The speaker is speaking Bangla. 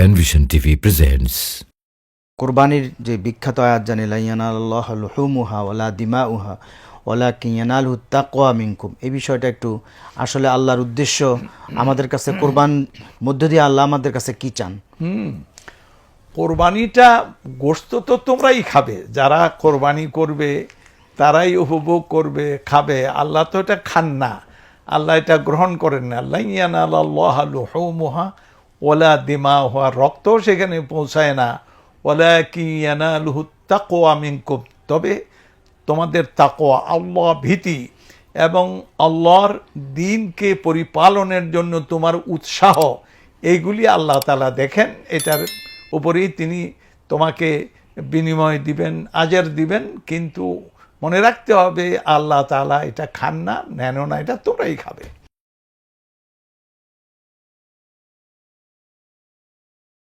Penvision TV presents. কোরবানির যে বিখ্যাত আয়াত জানি লাইয়ানাল্লাহ লুহুমুহা ওলা দিমা উহা ওলা কিয়ানাল তাকোয়া মিনকুম। এই বিষয়টা একটু আসলে আল্লাহর উদ্দেশ্য আমাদের কাছে কোরবান মধ্য দিয়ে আল্লাহ আমাদের কাছে কি চান? কোরবানিটা গোস্ত তো তোমরাই খাবে। যারা কোরবানি করবে তারাই উপভোগ করবে খাবে। আল্লাহ তো এটা খান না। আল্লাহ এটা গ্রহণ করেন না। আল্লাহ ইয়ানাল্লাহ লুহুমুহা ওলা দিমা হওয়া রক্ত সেখানে পৌঁছায় না। ওলা কি ইয়ানালুহু তাকোয়া মিনকুম। তবে তোমাদের তাকোয়া আল্লাহ ভীতি এবং আল্লাহর দিনকে পরিপালনের জন্য তোমার উৎসাহ। এইগুলি আল্লাহ তালা দেখেন। এটার উপরেই তিনি তোমাকে বিনিময় দিবেন, আজের দিবেন। কিন্তু মনে রাখতে হবে, আল্লাহ তালা এটা খান না, নেন না, এটা তোমরাই খাবে।